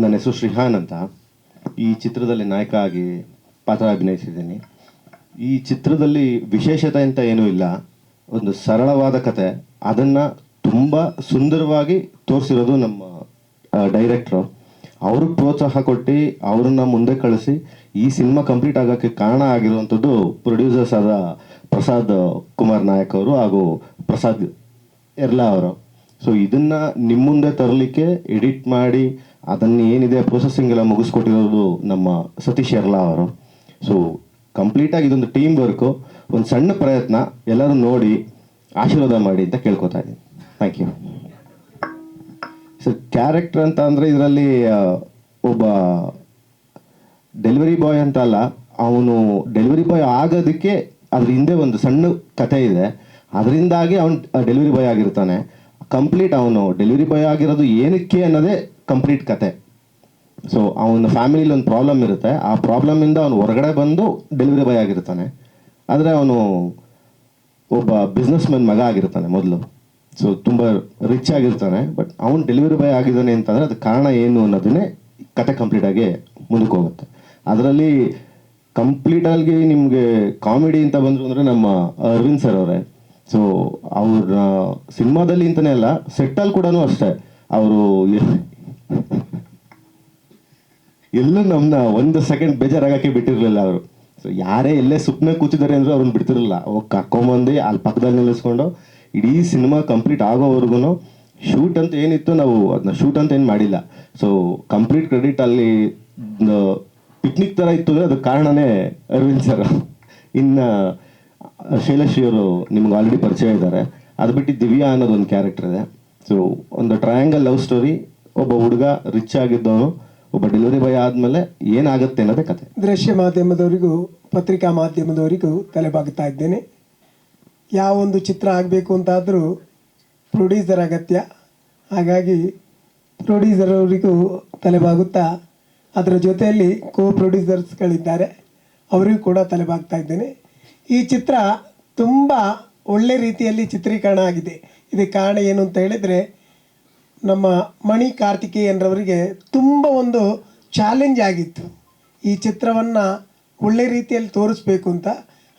ನನ್ನ ಹೆಸರು ಶ್ರೀಹಾನ್ ಅಂತ. ಈ ಚಿತ್ರದಲ್ಲಿ ನಾಯಕ ಆಗಿ ಪಾತ್ರ ಅಭಿನಯಿಸಿದ್ದೀನಿ. ಈ ಚಿತ್ರದಲ್ಲಿ ವಿಶೇಷತೆ ಅಂತ ಏನೂ ಇಲ್ಲ. ಒಂದು ಸರಳವಾದ ಕತೆ. ಅದನ್ನು ತುಂಬ ಸುಂದರವಾಗಿ ತೋರಿಸಿರೋದು ನಮ್ಮ ಡೈರೆಕ್ಟ್ರು ಅವರು ಪ್ರೋತ್ಸಾಹ ಕೊಟ್ಟು ಅವ್ರನ್ನ ಮುಂದೆ ಕಳಿಸಿ ಈ ಸಿನಿಮಾ ಕಂಪ್ಲೀಟ್ ಆಗೋಕ್ಕೆ ಕಾರಣ ಆಗಿರುವಂಥದ್ದು ಪ್ರೊಡ್ಯೂಸರ್ಸ್ ಆದ ಪ್ರಸಾದ್ ಕುಮಾರ್ ನಾಯಕ್ ಅವರು ಹಾಗೂ ಪ್ರಸಾದ್ ಎರ್ಲಾ ಅವರು. ಸೊ ಇದನ್ನು ನಿಮ್ಮ ಮುಂದೆ ತರಲಿಕ್ಕೆ ಎಡಿಟ್ ಮಾಡಿ ಅದನ್ನ ಏನಿದೆ ಪ್ರೊಸೆಸಿಂಗ್ ಎಲ್ಲ ಮುಗಿಸ್ಕೊಟ್ಟಿರೋದು ನಮ್ಮ ಸತೀಶ್ ಎರ್ಲಾ ಅವರು. ಸೊ ಕಂಪ್ಲೀಟಾಗಿ ಇದೊಂದು ಟೀಮ್ ವರ್ಕು ಒಂದು ಸಣ್ಣ ಪ್ರಯತ್ನ, ಎಲ್ಲರೂ ನೋಡಿ ಆಶೀರ್ವಾದ ಮಾಡಿ ಅಂತ ಕೇಳ್ಕೊತಾ ಇದ್ದೀನಿ. ಥ್ಯಾಂಕ್ ಯು ಸರ್ ಕ್ಯಾರೆಕ್ಟರ್ ಅಂತ ಅಂದರೆ ಇದರಲ್ಲಿ ಒಬ್ಬ ಡೆಲಿವರಿ ಬಾಯ್ ಅಂತ ಅಲ್ಲ, ಅವನು ಡೆಲಿವರಿ ಬಾಯ್ ಆಗೋದಕ್ಕೆ ಅದ್ರ ಹಿಂದೆ ಒಂದು ಸಣ್ಣ ಕತೆ ಇದೆ. ಅದರಿಂದಾಗಿ ಅವನು ಡೆಲಿವರಿ ಬಾಯ್ ಆಗಿರ್ತಾನೆ. ಕಂಪ್ಲೀಟ್ ಅವನು ಡೆಲಿವರಿ ಬಾಯ್ ಆಗಿರೋದು ಏನಕ್ಕೆ ಅನ್ನೋದೇ ಕಂಪ್ಲೀಟ್ ಕತೆ. ಸೊ ಅವನ ಫ್ಯಾಮಿಲಿಲಿ ಒಂದು ಪ್ರಾಬ್ಲಮ್ ಇರುತ್ತೆ. ಆ ಪ್ರಾಬ್ಲಮಿಂದ ಅವನು ಹೊರಗಡೆ ಬಂದು ಡೆಲಿವರಿ ಬಾಯ್ ಆಗಿರ್ತಾನೆ. ಆದರೆ ಅವನು ಒಬ್ಬ ಬಿಸ್ನೆಸ್ ಮ್ಯಾನ್ ಮಗ ಆಗಿರ್ತಾನೆ ಮೊದಲು. ಸೊ ತುಂಬ ರಿಚ್ ಆಗಿರ್ತಾನೆ. ಬಟ್ ಅವನು ಡೆಲಿವರಿ ಬಾಯ್ ಆಗಿದ್ದಾನೆ ಅಂತಂದರೆ ಅದಕ್ಕೆ ಕಾರಣ ಏನು ಅನ್ನೋದನ್ನೇ ಕತೆ ಕಂಪ್ಲೀಟ್ ಆಗಿ ಮುಂದಕ್ಕೆ ಹೋಗುತ್ತೆ. ಅದರಲ್ಲಿ ಕಂಪ್ಲೀಟ್ ಆಗಿ ನಿಮಗೆ ಕಾಮಿಡಿ ಅಂತ ಬಂದರು ಅಂದರೆ ನಮ್ಮ ಅರವಿಂದ್ ಸರ್ ಅವರೇ. ಸೊ ಅವ್ರ ಸಿನಿಮಾದಲ್ಲಿ ಅಂತಲೇ ಅಲ್ಲ ಸೆಟ್ಟಲ್ಲಿ ಕೂಡ ಅಷ್ಟೇ. ಅವರು ಎಲ್ಲೂ ನಮ್ಮನ್ನ ಒಂದು ಸೆಕೆಂಡ್ ಬೇಜಾರಾಗಕ್ಕೆ ಬಿಟ್ಟಿರಲಿಲ್ಲ ಅವರು. ಸೊ ಯಾರೇ ಎಲ್ಲೇ ಸುಪ್ನೆ ಕೂತಿದ್ದಾರೆ ಅಂದ್ರೆ ಅವ್ರನ್ನ ಬಿಡ್ತಿರಲಿಲ್ಲ. ಅವ್ರು ಕರ್ಕೊಂಬಂದು ಅಲ್ಲಿ ಪಕ್ಕದಲ್ಲಿ ನಿಲ್ಲಿಸ್ಕೊಂಡು ಇಡೀ ಸಿನಿಮಾ ಕಂಪ್ಲೀಟ್ ಆಗೋವರೆಗೂ ಶೂಟ್ ಅಂತ ಏನಿತ್ತು ನಾವು ಅದನ್ನ ಶೂಟ್ ಅಂತ ಏನು ಮಾಡಿಲ್ಲ. ಸೊ ಕಂಪ್ಲೀಟ್ ಕ್ರೆಡಿಟ್ ಅಲ್ಲಿ ಪಿಕ್ನಿಕ್ ಥರ ಇತ್ತು ಅಂದರೆ ಅದಕ್ಕೆ ಕಾರಣನೇ ಅರವಿಂದ್ ಸರ್ ಇನ್ನು ಶೈಲಶ್ರೀ ಅವರು ನಿಮ್ಗೆ ಆಲ್ರೆಡಿ ಪರಿಚಯ ಇದ್ದಾರೆ. ಅದು ಬಿಟ್ಟು ದಿವ್ಯಾ ಅನ್ನೋದು ಒಂದು ಕ್ಯಾರೆಕ್ಟರ್ ಇದೆ. ಸೊ ಒಂದು ಟ್ರಯಾಂಗಲ್ ಲವ್ ಸ್ಟೋರಿ ಒಬ್ಬ ಹುಡುಗ ರಿಚ್ ಆಗಿದ್ದವನು, ಒಬ್ಬ ಡೆಲಿವರಿ ಬಾಯ್ ಆದಮೇಲೆ ಏನಾಗುತ್ತೆ ಅನ್ನೋದೇ ಕತೆ. ದೃಶ್ಯ ಮಾಧ್ಯಮದವರಿಗೂ, ಪತ್ರಿಕಾ ಮಾಧ್ಯಮದವರಿಗೂ ತಲೆಬಾಗುತ್ತಾ ಇದ್ದೇನೆ. ಯಾವ ಒಂದು ಚಿತ್ರ ಆಗಬೇಕು ಅಂತಾದರೂ ಪ್ರೊಡ್ಯೂಸರ್ ಅಗತ್ಯ. ಹಾಗಾಗಿ ಪ್ರೊಡ್ಯೂಸರ್ ಅವರಿಗೂ ತಲೆಬಾಗುತ್ತಾ, ಅದರ ಜೊತೆಯಲ್ಲಿ ಕೋ ಪ್ರೊಡ್ಯೂಸರ್ಸ್ಗಳಿದ್ದಾರೆ ಅವರಿಗೂ ಕೂಡ ತಲೆಬಾಗ್ತಾ ಇದ್ದೇನೆ. ಈ ಚಿತ್ರ ತುಂಬ ಒಳ್ಳೆ ರೀತಿಯಲ್ಲಿ ಚಿತ್ರೀಕರಣ ಆಗಿದೆ. ಇದಕ್ಕೆ ಕಾರಣ ಏನು ಅಂತ ಹೇಳಿದರೆ ನಮ್ಮ ಮಣಿ ಕಾರ್ತಿಕೇಯನ್ರವರಿಗೆ ತುಂಬ ಒಂದು ಚಾಲೆಂಜ್ ಆಗಿತ್ತು. ಈ ಚಿತ್ರವನ್ನು ಒಳ್ಳೆ ರೀತಿಯಲ್ಲಿ ತೋರಿಸ್ಬೇಕು ಅಂತ.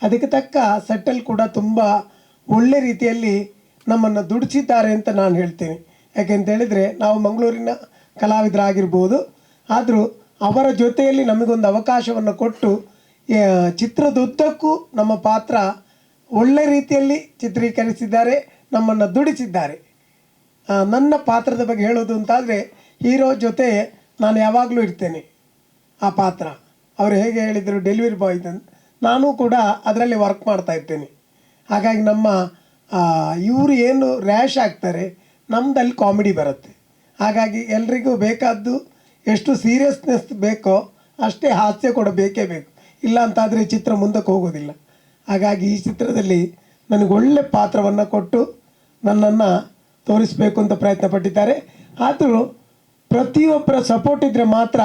ಅದಕ್ಕೆ ತಕ್ಕ ಸೆಟ್ಟಲ್ ಕೂಡ ತುಂಬ ಒಳ್ಳೆ ರೀತಿಯಲ್ಲಿ ನಮ್ಮನ್ನು ದುಡಿಸಿದ್ದಾರೆ ಅಂತ ನಾನು ಹೇಳ್ತೇನೆ. ಯಾಕೆಂತ ಹೇಳಿದರೆ, ನಾವು ಮಂಗಳೂರಿನ ಕಲಾವಿದರಾಗಿರ್ಬೋದು. ಆದರೂ ಅವರ ಜೊತೆಯಲ್ಲಿ ನಮಗೊಂದು ಅವಕಾಶವನ್ನು ಕೊಟ್ಟು ಚಿತ್ರದುದ್ದಕ್ಕೂ ನಮ್ಮ ಪಾತ್ರ ಒಳ್ಳೆ ರೀತಿಯಲ್ಲಿ ಚಿತ್ರೀಕರಿಸಿದ್ದಾರೆ, ನಮ್ಮನ್ನು ದುಡಿಸಿದ್ದಾರೆ. ನನ್ನ ಪಾತ್ರದ ಬಗ್ಗೆ ಹೇಳೋದು ಅಂತಾದರೆ, ಹೀರೋ ಜೊತೆ ನಾನು ಯಾವಾಗಲೂ ಇರ್ತೇನೆ ಆ ಪಾತ್ರ. ಅವರು ಹೇಗೆ ಹೇಳಿದರು ಡೆಲಿವರಿ ಬಾಯ್ ಅಂತ ನಾನು ಕೂಡ ಅದರಲ್ಲಿ ವರ್ಕ್ ಮಾಡ್ತಾ ಇರ್ತೇನೆ. ಹಾಗಾಗಿ ನಮ್ಮ ಇವರು ಏನು ರ್ಯಾಶ್ ಆಗ್ತಾರೆ ನಮ್ಮದಲ್ಲಿ ಕಾಮಿಡಿ ಬರುತ್ತೆ. ಹಾಗಾಗಿ ಎಲ್ರಿಗೂ ಬೇಕಾದ್ದು ಎಷ್ಟು ಸೀರಿಯಸ್ನೆಸ್ ಬೇಕೋ ಅಷ್ಟೇ ಹಾಸ್ಯ ಕೂಡ ಬೇಕೇ ಬೇಕು. ಇಲ್ಲ ಅಂತಾದರೆ ಚಿತ್ರ ಮುಂದಕ್ಕೆ ಹೋಗೋದಿಲ್ಲ. ಹಾಗಾಗಿ ಈ ಚಿತ್ರದಲ್ಲಿ ನನಗೆ ಒಳ್ಳೆ ಪಾತ್ರವನ್ನು ಕೊಟ್ಟು ನನ್ನನ್ನು ತೋರಿಸಬೇಕು ಅಂತ ಪ್ರಯತ್ನ ಪಟ್ಟಿದ್ದಾರೆ. ಆದರೂ ಪ್ರತಿಯೊಬ್ಬರ ಸಪೋರ್ಟ್ ಇದ್ದರೆ ಮಾತ್ರ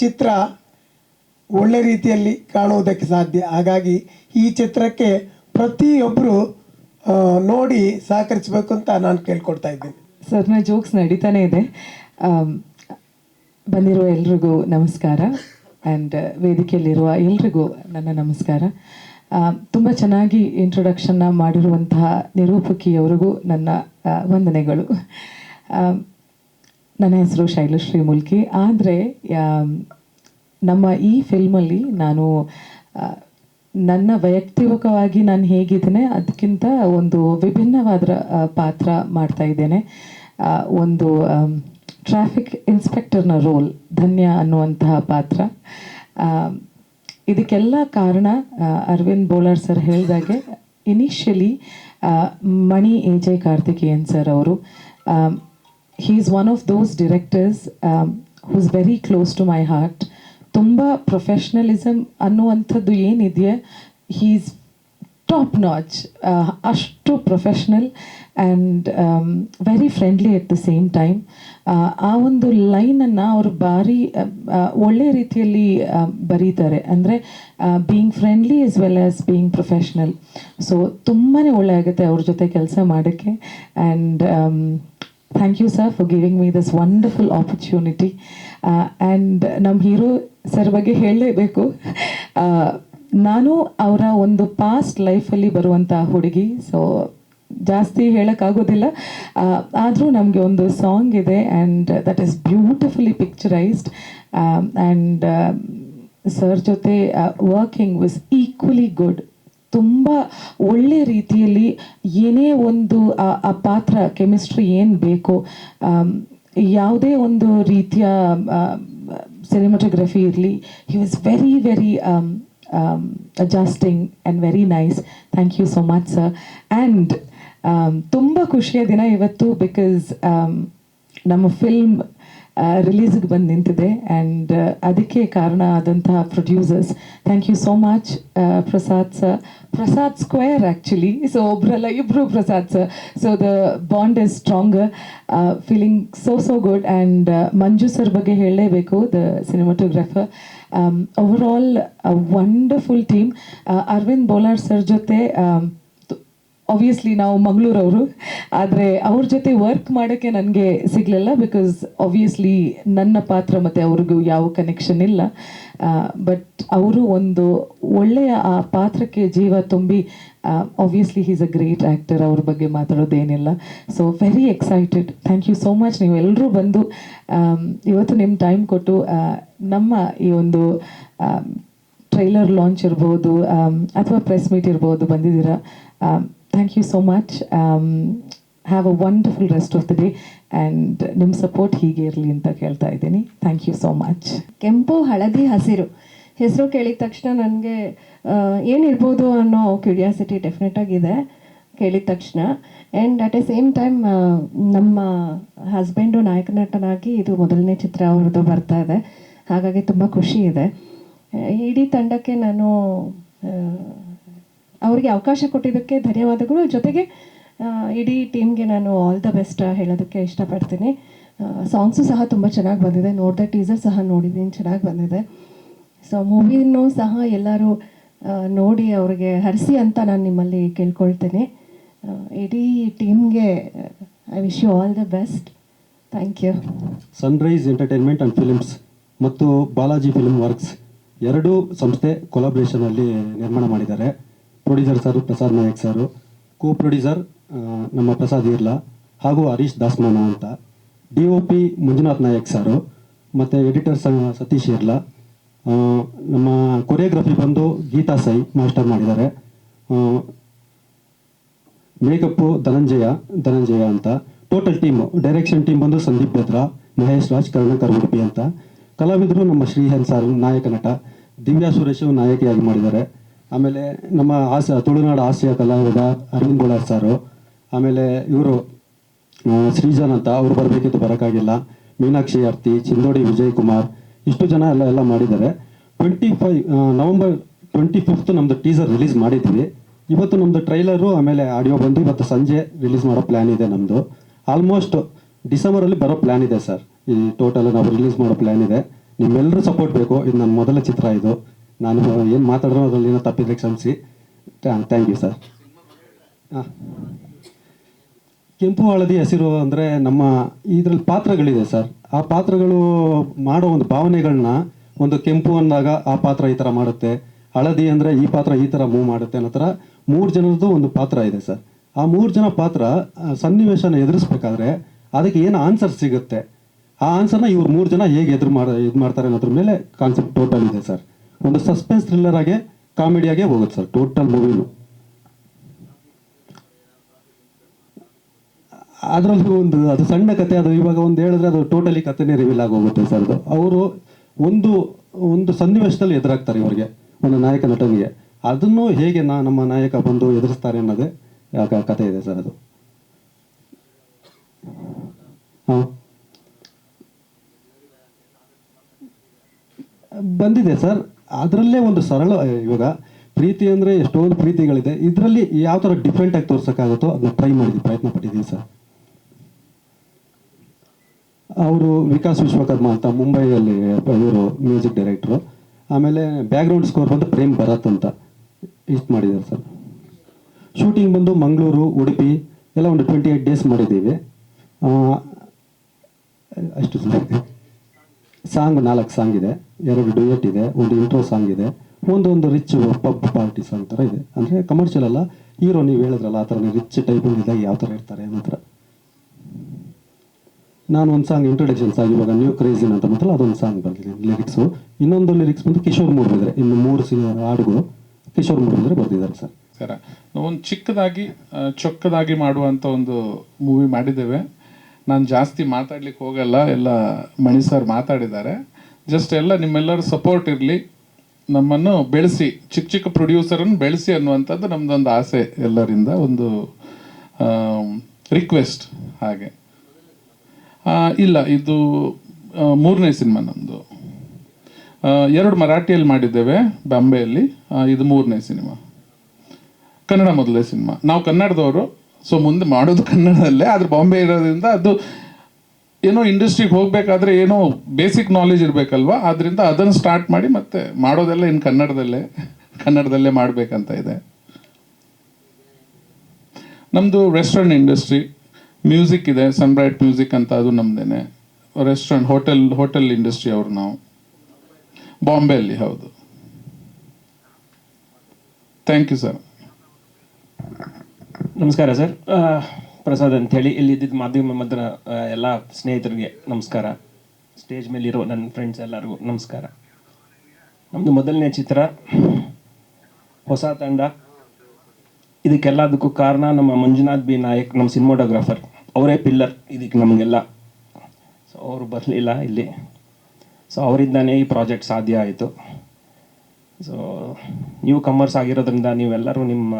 ಚಿತ್ರ ಒಳ್ಳೆ ರೀತಿಯಲ್ಲಿ ಕಾಣುವುದಕ್ಕೆ ಸಾಧ್ಯ. ಹಾಗಾಗಿ ಈ ಚಿತ್ರಕ್ಕೆ ಪ್ರತಿಯೊಬ್ಬರು ನೋಡಿ ಸಹಕರಿಸಬೇಕು ಅಂತ ನಾನು ಕೇಳ್ಕೊಡ್ತಾ ಇದ್ದೀನಿ. ಸರ್ನ ಜೋಕ್ಸ್ ನಡೀತಾನೆ ಇದೆ. ಬಂದಿರುವ ಎಲ್ರಿಗೂ ನಮಸ್ಕಾರ. ಆ್ಯಂಡ್ ವೇದಿಕೆಯಲ್ಲಿರುವ ಎಲ್ರಿಗೂ ನನ್ನ ನಮಸ್ಕಾರ. ತುಂಬ ಚೆನ್ನಾಗಿ ಇಂಟ್ರೊಡಕ್ಷನ್ನ ಮಾಡಿರುವಂತಹ ನಿರೂಪಕಿಯವರಿಗೂ ನನ್ನ ವಂದನೆಗಳು. ನನ್ನ ಹೆಸರು ಶೈಲಶ್ರೀ ಮುಲ್ಕಿ ಆದರೆ ನಮ್ಮ ಈ ಫಿಲ್ಮಲ್ಲಿ ನಾನು ನನ್ನ ವೈಯಕ್ತಿಕವಾಗಿ ನಾನು ಹೇಗಿದ್ದೇನೆ, ಅದಕ್ಕಿಂತ ಒಂದು ವಿಭಿನ್ನವಾದ ಪಾತ್ರ ಮಾಡ್ತಾ ಇದ್ದೇನೆ. ಒಂದು ಟ್ರಾಫಿಕ್ ಇನ್ಸ್ಪೆಕ್ಟರ್ನ ರೋಲ್ ಧನ್ಯ ಅನ್ನುವಂತಹ ಪಾತ್ರ. ಇದಕ್ಕೆಲ್ಲ ಕಾರಣ ಅರವಿಂದ್ ಬೋಲಾರ್ ಸರ್ ಹೇಳಿದಾಗೆ initially Mani A J Karthikeyan sir ಅವರು he is one of those directors who's very close to my heart ತುಂಬ ಪ್ರೊಫೆಷ್ನಲಿಸಮ್ ಅನ್ನುವಂಥದ್ದು ಏನಿದೆಯೇ ಹೀಸ್ ಟಾಪ್ ನಾಚ್ ಅಷ್ಟು professional and very friendly at the same time ಆ ಒಂದು ಲೈನನ್ನು ಅವರು ಭಾರಿ ಒಳ್ಳೆ ರೀತಿಯಲ್ಲಿ ಬರೀತಾರೆ. ಅಂದರೆ being friendly is well as being professional so ತುಂಬಾ ಒಳ್ಳೆ ಆಗುತ್ತೆ ಅವ್ರ ಜೊತೆ ಕೆಲಸ ಮಾಡೋಕ್ಕೆ. And thank you sir for giving me this wonderful opportunity and ನಮ್ಮ ಹೀರೋ ಸರ್ ಬಗ್ಗೆ ಹೇಳಲೇಬೇಕು. ನಾನು ಅವರ ಒಂದು ಪಾಸ್ಟ್ ಲೈಫಲ್ಲಿ ಬರುವಂಥ ಹುಡುಗಿ. ಸೊ ಜಾಸ್ತಿ ಹೇಳೋಕ್ಕಾಗೋದಿಲ್ಲ. ಆದರೂ ನಮಗೆ ಒಂದು ಸಾಂಗ್ ಇದೆ and that is beautifully picturised and sir ಜೊತೆ ವರ್ಕಿಂಗ್ ವಿಸ್ ಈಕ್ವಲಿ ಗುಡ್ ತುಂಬ ಒಳ್ಳೆ ರೀತಿಯಲ್ಲಿ ಏನೇ ಒಂದು, ಆ- ಪಾತ್ರ ಕೆಮಿಸ್ಟ್ರಿ ಏನು ಬೇಕೋ ಯಾವುದೇ ಒಂದು ರೀತಿಯ ಸಿನಿಮಾಟೋಗ್ರಫಿ ಇರಲಿ he was very very adjusting and very nice thank you so much sir and ತುಂಬ ಖುಷಿಯ ದಿನ ಇವತ್ತು ಬಿಕಾಸ್ ನಮ್ಮ ಫಿಲ್ಮ್ ರಿಲೀಸ್ಗೆ ಬಂದು ನಿಂತಿದೆ ಆ್ಯಂಡ್ ಅದಕ್ಕೆ ಕಾರಣ ಆದಂತಹ producers thank you so much Prasad sir Prasad square actually so ಒಬ್ರಲ್ಲ ಇಬ್ಬರು Prasad sir so the bond is strong feeling so so good and Manju sir ಬಗ್ಗೆ ಹೇಳಲೇಬೇಕು the cinematographer overall wonderful team Arvind Bolar sir ಜೊತೆ um, obviously ನಾವು ಮಂಗಳೂರವರು, ಆದರೆ ಅವ್ರ ಜೊತೆ work ಮಾಡೋಕ್ಕೆ ನನಗೆ ಸಿಗಲಿಲ್ಲ ಬಿಕಾಸ್ ಆಬ್ವಿಯಸ್ಲಿ ನನ್ನ ಪಾತ್ರ ಮತ್ತು ಅವ್ರಿಗೂ ಯಾವ ಕನೆಕ್ಷನ್ ಇಲ್ಲ. ಬಟ್ ಅವರು ಒಂದು ಒಳ್ಳೆಯ ಆ ಪಾತ್ರಕ್ಕೆ ಜೀವ ತುಂಬಿ obviously he's a great actor ಅವ್ರ ಬಗ್ಗೆ ಮಾತಾಡೋದೇನಿಲ್ಲ. So very excited thank you so much ನೀವು ಎಲ್ಲರೂ ಬಂದು ಇವತ್ತು ನಿಮ್ಮ ಟೈಮ್ ಕೊಟ್ಟು ನಮ್ಮ ಈ ಒಂದು ಟ್ರೈಲರ್ ಲಾಂಚ್ ಇರ್ಬೋದು ಅಥವಾ ಪ್ರೆಸ್ ಮೀಟ್ ಇರ್ಬೋದು ಬಂದಿದ್ದೀರಾ. Thank you so much have a wonderful rest of the day and ನಿಮ್ಮ ಸಪೋರ್ಟ್ ಹೀಗೆ ಇರಲಿ ಅಂತ ಕೇಳ್ತಾ ಇದ್ದೀನಿ. ಥ್ಯಾಂಕ್ ಯು ಸೋ ಮಚ್ ಕೆಂಪು ಹಳದಿ ಹಸಿರು. ಹೆಸರು ಕೇಳಿದ ತಕ್ಷಣ ನನಗೆ ಏನಿರ್ಬೋದು ಅನ್ನೋ ಕ್ಯೂರಿಯಾಸಿಟಿ ಡೆಫಿನೆಟಾಗಿದೆ ಕೇಳಿದ ತಕ್ಷಣ. And at a same time ನಮ್ಮ ಹಸ್ಬೆಂಡು ನಾಯಕ ನಟನಾಗಿ ಇದು ಮೊದಲನೇ ಚಿತ್ರ ಅವ್ರದ್ದು ಬರ್ತಾ ಇದೆ. ಹಾಗಾಗಿ ತುಂಬ ಖುಷಿ ಇದೆ. ಇಡೀ ತಂಡಕ್ಕೆ ನಾನು ಅವರಿಗೆ ಅವಕಾಶ ಕೊಟ್ಟಿದ್ದಕ್ಕೆ ಧನ್ಯವಾದಗಳು. ಜೊತೆಗೆ ಇಡೀ ಟೀಮ್ಗೆ ನಾನು ಆಲ್ ದ ಬೆಸ್ಟ್ ಹೇಳೋದಕ್ಕೆ ಇಷ್ಟಪಡ್ತೀನಿ. ಸಾಂಗ್ಸು ಸಹ ತುಂಬ ಚೆನ್ನಾಗಿ ಬಂದಿದೆ. ನೋಡಿದೆ ಟೀಸರ್ ಸಹ ನೋಡಿದ್ದೀನಿ ಚೆನ್ನಾಗಿ ಬಂದಿದೆ. ಸೊ ಮೂವಿನೂ ಸಹ ಎಲ್ಲರೂ ನೋಡಿ ಅವ್ರಿಗೆ ಹರಿಸಿ ಅಂತ ನಾನು ನಿಮ್ಮಲ್ಲಿ ಕೇಳ್ಕೊಳ್ತೇನೆ. ಇಡೀ ಟೀಮ್ಗೆ I wish you all the best thank you Sunrise entertainment and films ಮತ್ತು ಬಾಲಾಜಿ ಫಿಲ್ಮ್ ವರ್ಕ್ಸ್ ಎರಡೂ ಸಂಸ್ಥೆ ಕೊಲಾಬ್ರೇಷನಲ್ಲಿ ನಿರ್ಮಾಣ ಮಾಡಿದ್ದಾರೆ. Producer sir Prasad Nayak sir co producer ನಮ್ಮ ಪ್ರಸಾದ್ ಇರ್ಲಾ, ಹಾಗೂ ಹರೀಶ್ ದಾಸ್ಮಾನ ಅಂತ. D O P Manjunath Nayak sir, ಮತ್ತು ಎಡಿಟರ್ ಸತೀಶ್ ಇರ್ಲಾ. ನಮ್ಮ ಕೊರಿಯೋಗ್ರಫಿ ಬಂದು ಗೀತಾ ಸೈ ಮಾಸ್ಟರ್ ಮಾಡಿದ್ದಾರೆ. ಮೇಕಪ್ಪು ಧನಂಜಯ ಧನಂಜಯ ಅಂತ. ಟೋಟಲ್ ಟೀಮ್, ಡೈರೆಕ್ಷನ್ ಟೀಮ್ ಬಂದು ಸಂದೀಪ್ ಬೆದ್ರಾ ಮಹೇಶ್ ರಾಜ್, ಕರ್ಣಕರ್ ಉಡುಪಿ ಅಂತ. ಕಲಾವಿದರು ನಮ್ಮ ಶ್ರೀಹನ್ ಸಾರು ನಾಯಕ ನಟ. ದಿವ್ಯಾ ಸುರೇಶ್ ನಾಯಕಿಯಾಗಿ ಮಾಡಿದ್ದಾರೆ. ಆಮೇಲೆ ನಮ್ಮ ಹಾಸ್ಯ ತುಳುನಾಡು ಹಾಸ್ಯ ಕಲಾವಿದ ಅರವಿಂದ್ ಗೋಳಾರ್ ಸಾರು. ಆಮೇಲೆ ಇವರು ಶ್ರೀಜನ್ ಅಂತ ಅವ್ರು ಬರಬೇಕಿತ್ತು, ಬರೋಕ್ಕಾಗಿಲ್ಲ. ಮೀನಾಕ್ಷಿ ಅರ್ತಿ ಚಿಂದೋಡಿ ವಿಜಯ್ ಕುಮಾರ್ ಇಷ್ಟು ಜನ ಎಲ್ಲ ಎಲ್ಲ ಮಾಡಿದ್ದಾರೆ. Twenty five November twenty fifth ನಮ್ಮದು ಟೀಸರ್ ರಿಲೀಸ್ ಮಾಡಿದ್ವಿ ಇವತ್ತು ನಮ್ಮದು ಟ್ರೈಲರು ಆಮೇಲೆ ಆಡಿಯೋ ಬಂದು ಇವತ್ತು ಸಂಜೆ ರಿಲೀಸ್ ಮಾಡೋ ಪ್ಲ್ಯಾನ್ ಇದೆ ನಮ್ಮದು ಆಲ್ಮೋಸ್ಟ್ ಡಿಸೆಂಬರಲ್ಲಿ ಬರೋ ಪ್ಲ್ಯಾನ್ ಇದೆ ಸರ್ ಈ ಟೋಟಲ್ ನಾವು ರಿಲೀಸ್ ಮಾಡೋ ಪ್ಲ್ಯಾನ್ ಇದೆ. ನಿಮ್ಮೆಲ್ಲರೂ ಸಪೋರ್ಟ್ ಬೇಕು. ಇದು ನನ್ನ ಮೊದಲ ಚಿತ್ರ ಇದು. ನಾನು ಏನು ಮಾತಾಡಿದ್ರು ಅದರಲ್ಲಿ ಏನೋ ತಪ್ಪಿದ್ರೆ ಕ್ಷಮಿಸಿ. ಥ್ಯಾಂಕ್ ಯು ಸರ್ ಹಾಂ ಕೆಂಪು ಹಳದಿ ಹಸಿರು ಅಂದರೆ ನಮ್ಮ ಇದರಲ್ಲಿ ಪಾತ್ರಗಳಿದೆ ಸರ್ ಆ ಪಾತ್ರಗಳು ಮಾಡೋ ಒಂದು ಭಾವನೆಗಳನ್ನ ಒಂದು ಕೆಂಪು ಅಂದಾಗ ಆ ಪಾತ್ರ ಈ ಥರ ಮಾಡುತ್ತೆ. ಹಳದಿ ಅಂದರೆ ಈ ಪಾತ್ರ ಈ ಥರ ಮೂವ್ ಮಾಡುತ್ತೆ ಅನ್ನೋ ಥರ ಮೂರು ಜನರದ್ದು ಒಂದು ಪಾತ್ರ ಇದೆ ಸರ್ ಆ ಮೂರು ಜನ ಪಾತ್ರ ಸನ್ನಿವೇಶನ ಎದುರಿಸ್ಬೇಕಾದ್ರೆ ಅದಕ್ಕೆ ಏನು ಆನ್ಸರ್ ಸಿಗುತ್ತೆ? ಆ ಆನ್ಸರ್ನ ಇವ್ರು ಮೂರು ಜನ ಹೇಗೆ ಎದುರು ಮಾಡ, ಇದು ಮಾಡ್ತಾರೆ ಅನ್ನೋದ್ರ ಮೇಲೆ ಕಾನ್ಸೆಪ್ಟ್ ಟೋಟಲ್ ಇದೆ ಸರ್ ಒಂದು ಸಸ್ಪೆನ್ಸ್ ಥ್ರಿಲ್ಲರ್ ಆಗಿ ಕಾಮಿಡಿಯಾಗೆ ಹೋಗುತ್ತೆ ಸರ್ ಟೋಟಲ್ ಮೂವಿನು ಅದರಲ್ಲಿ ಒಂದು, ಅದು ಸಣ್ಣ ಕತೆ, ಅದು ಇವಾಗ ಒಂದು ಹೇಳಿದ್ರೆ ಅದು ಟೋಟಲಿ ಕತೆನೇ ರಿವೀಲ್ ಆಗೋಗುತ್ತೆ ಸರ್ ಅದು. ಅವರು ಒಂದು ಒಂದು ಸನ್ನಿವೇಶದಲ್ಲಿ ಎದುರಾಗ್ತಾರೆ ಇವರಿಗೆ, ಒಂದು ನಾಯಕ ನಟನಿಗೆ. ಅದನ್ನು ಹೇಗೆ ನಾ, ನಮ್ಮ ನಾಯಕ ಬಂದು ಎದುರಿಸ್ತಾರೆ ಅನ್ನೋದೇ ಕತೆ ಇದೆ ಸರ್ ಅದು. ಬಂದಿದೆ ಸರ್. ಅದರಲ್ಲೇ ಒಂದು ಸರಳ ಇವಾಗ ಪ್ರೀತಿ ಅಂದರೆ ಎಷ್ಟೊಂದು ಪ್ರೀತಿಗಳಿದೆ. ಇದರಲ್ಲಿ ಯಾವ ಥರ ಡಿಫ್ರೆಂಟಾಗಿ ತೋರ್ಸೋಕ್ಕಾಗುತ್ತೋ ಅದನ್ನ ಟ್ರೈ ಮಾಡಿದ್ವಿ ಪ್ರಯತ್ನ ಪಟ್ಟಿದ್ದೀವಿ ಸರ್. ಅವರು ವಿಕಾಸ್ ವಿಶ್ವಕರ್ಮ ಅಂತ ಮುಂಬೈಯಲ್ಲಿ, ಇವರು ಮ್ಯೂಸಿಕ್ ಡೈರೆಕ್ಟ್ರು. ಆಮೇಲೆ ಬ್ಯಾಕ್ಗ್ರೌಂಡ್ ಸ್ಕೋರ್ ಬಂದು ಪ್ರೇಮ್ ಭರತ್ ಅಂತ ಇಷ್ಟು ಮಾಡಿದ್ದಾರೆ ಸರ್. ಶೂಟಿಂಗ್ ಬಂದು ಮಂಗಳೂರು, ಉಡುಪಿ, ಎಲ್ಲ ಒಂದು ಟ್ವೆಂಟಿ ಏಯ್ಟ್ ಡೇಸ್ ಮಾಡಿದ್ದೀವಿ ಅಷ್ಟು ಸರ್. ಸಾಂಗ್, ನಾಲ್ಕು ಸಾಂಗ್ ಇದೆ. ಎರಡು ಡುಯೆಟ್ ಇದೆ, ಒಂದು ಇಂಟ್ರೋ ಸಾಂಗ್ ಇದೆ. ಒಂದೊಂದು ರಿಚ್ ಪಬ್ ಪಾರ್ಟಿ ಸಾಂಗ್ ಥರ ಇದೆ. ಅಂದರೆ ಕಮರ್ಷಿಯಲ್ ಅಲ್ಲ, ಹೀರೋ ನೀವು ಹೇಳಿದ್ರಲ್ಲ, ಆ ಥರ ರಿಚ್ ಟೈಪ್ ಇದೆ ಯಾವ ಥರ ಇರ್ತಾರೆ ಅನ್ನೋ ಥರ ನಾನು ಒಂದು ಸಾಂಗ್ ಇಂಟ್ರೊಡಕ್ಷನ್ ಸಾಂಗ್ ಇವಾಗ ನ್ಯೂ ಕ್ರೇಜಿನ್ ಅಂತ ಮಾತ್ರ ಅದೊಂದು ಸಾಂಗ್ ಬರ್ದಿದ್ದೀನಿ ಲಿರಿಕ್ಸು ಇನ್ನೊಂದು ಲಿರಿಕ್ಸ್ ಬಂದು ಕಿಶೋರ್ ಮೂಡ್ಬಿದ್ರೆ ಇನ್ನು ಮೂರು ಸಿ ಹಾಡುಗಳು ಕಿಶೋರ್ ಮೂಡ್ಬಿದ್ರೆ ಬರ್ದಿದ್ದಾರೆ ಸರ್. ಸರ ಒಂದು ಚಿಕ್ಕದಾಗಿ ಚೊಕ್ಕದಾಗಿ ಮಾಡುವಂಥ ಒಂದು ಮೂವಿ ಮಾಡಿದ್ದೇವೆ. ನಾನು ಜಾಸ್ತಿ ಮಾತಾಡ್ಲಿಕ್ಕೆ ಹೋಗಲ್ಲ, ಎಲ್ಲ ಮಣಿ ಸರ್ ಮಾತಾಡಿದ್ದಾರೆ. ಜಸ್ಟ್ ಎಲ್ಲ ನಿಮ್ಮೆಲ್ಲರ ಸಪೋರ್ಟ್ ಇರಲಿ, ನಮ್ಮನ್ನು ಬೆಳೆಸಿ, ಚಿಕ್ಕ ಚಿಕ್ಕ ಪ್ರೊಡ್ಯೂಸರನ್ನು ಬೆಳೆಸಿ ಅನ್ನುವಂಥದ್ದು ನಮ್ಮದೊಂದು ಆಸೆ ಎಲ್ಲರಿಂದ, ಒಂದು ರಿಕ್ವೆಸ್ಟ್ ಹಾಗೆ. ಇಲ್ಲ, ಇದು ಮೂರನೇ ಸಿನಿಮಾ ನಮ್ಮದು ಎರಡು ಮರಾಠಿಯಲ್ಲಿ ಮಾಡಿದ್ದೇವೆ, ಬಾಂಬೆಯಲ್ಲಿ. ಇದು ಮೂರನೇ ಸಿನಿಮಾ. ಕನ್ನಡ ಮೊದಲೇ ಸಿನಿಮಾ. ನಾವು ಕನ್ನಡದವರು ಸೊ ಮುಂದೆ ಮಾಡೋದು ಕನ್ನಡದಲ್ಲೇ, ಆದ್ರೆ ಬಾಂಬೆ ಇರೋದ್ರಿಂದ ಅದು ಏನೋ ಇಂಡಸ್ಟ್ರಿಗೆ ಹೋಗ್ಬೇಕಾದ್ರೆ ಏನೋ ಬೇಸಿಕ್ ನಾಲೆಜ್ ಇರಬೇಕಲ್ವಾ? ಆದ್ರಿಂದ ಅದನ್ನು ಸ್ಟಾರ್ಟ್ ಮಾಡಿ ಮತ್ತೆ ಮಾಡೋದೆಲ್ಲ ಇನ್ನು ಕನ್ನಡದಲ್ಲೇ ಕನ್ನಡದಲ್ಲೇ ಮಾಡಬೇಕಂತ ಇದೆ. ನಮ್ಮದು ರೆಸ್ಟೋರೆಂಟ್ ಇಂಡಸ್ಟ್ರಿ ಮ್ಯೂಸಿಕ್ ಇದೆ ಸನ್ಬ್ರೈಟ್ ಮ್ಯೂಸಿಕ್ ಅಂತ ಅದು ನಮ್ಮದೇನೆ ರೆಸ್ಟೋರೆಂಟ್ ಹೋಟೆಲ್ ಹೋಟೆಲ್ ಇಂಡಸ್ಟ್ರಿ ಅವರು ನಾವು. ಬಾಂಬೆಯಲ್ಲಿ, ಹೌದು. ಥ್ಯಾಂಕ್ ಯು ಸರ್ ನಮಸ್ಕಾರ ಸರ್. ಪ್ರಸಾದ್ ಅಂತೇಳಿ ಇಲ್ಲಿದ್ದ ಮಾಧ್ಯಮ ಮಾತ್ರ ಎಲ್ಲ ಸ್ನೇಹಿತರಿಗೆ ನಮಸ್ಕಾರ. ಸ್ಟೇಜ್ ಮೇಲಿರೋ ನನ್ನ ಫ್ರೆಂಡ್ಸ್ ಎಲ್ಲರಿಗೂ ನಮಸ್ಕಾರ. ನಮ್ಮದು ಮೊದಲನೇ ಚಿತ್ರ, ಹೊಸ ತಂಡ. ಇದಕ್ಕೆಲ್ಲದಕ್ಕೂ ಕಾರಣ ನಮ್ಮ ಮಂಜುನಾಥ್ ಬಿ ನಾಯಕ್, ನಮ್ಮ ಸಿನಿಮಾಟೋಗ್ರಾಫರ್. ಅವರೇ ಪಿಲ್ಲರ್ ಇದಕ್ಕೆ ನಮಗೆಲ್ಲ. ಸೊ ಅವರು ಬರಲಿಲ್ಲ ಇಲ್ಲಿ. ಸೊ ಅವರಿಂದನೇ ಈ ಪ್ರಾಜೆಕ್ಟ್ ಸಾಧ್ಯ ಆಯಿತು. ಸೊ ನೀವು ಕಮರ್ಸ್ ಆಗಿರೋದ್ರಿಂದ ನೀವೆಲ್ಲರೂ ನಿಮ್ಮ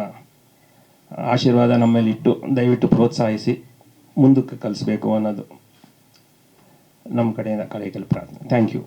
ಆಶೀರ್ವಾದ ನಮ್ಮ ಮೇಲೆ ಇಟ್ಟು ದಯವಿಟ್ಟು ಪ್ರೋತ್ಸಾಹಿಸಿ ಮುಂದಕ್ಕೆ ಕಲಿಸ್ಬೇಕು ಅನ್ನೋದು ನಮ್ಮ ಕಡೆಯಿಂದ ಕಳೆಯಲು ಪ್ರಾರ್ಥನೆ. Thank you